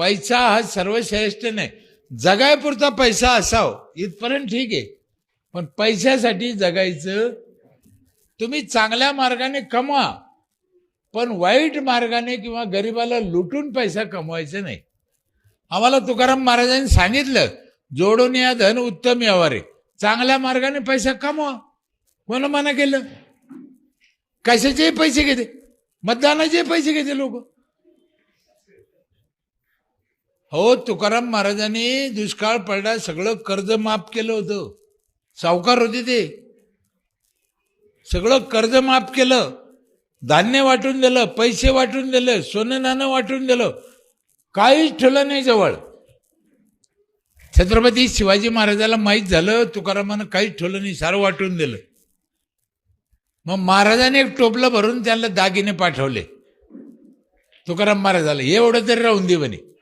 पैसा हा सर्वश्रेष्ठ नाही. जगायपुरता पैसा असाव इथपर्यंत ठीक आहे. पण पैशासाठी जगायचं तुम्ही चांगल्या मार्गाने कमवा. पण वाईट मार्गाने किंवा गरिबाला लुटून पैसा कमवायचा नाही. आम्हाला तुकाराम महाराजांनी सांगितलं जोडून या धन उत्तम यावर चांगल्या मार्गाने पैसा कमवा. कोण मना केलं? कशाचेही पैसे घेते? मतदानाचे पैसे घेते लोक. हो तुकाराम महाराजांनी दुष्काळ पडला सगळं कर्ज माफ केलं होतं. सावकार होते ते. सगळं कर्ज माफ केलं. धान्य वाटून दिलं पैसे वाटून दिलं सोनं नाणं वाटून दिलं. काहीच ठेवलं नाही जवळ. छत्रपती शिवाजी महाराजाला माहीत झालं तुकारामानं काहीच ठेवलं नाही सारं वाटून दिलं. मग महाराजाने एक टोपलं भरून त्यांना दागिने पाठवले. तुकाराम महाराजाला एवढं तरी राहून दे म्हणे.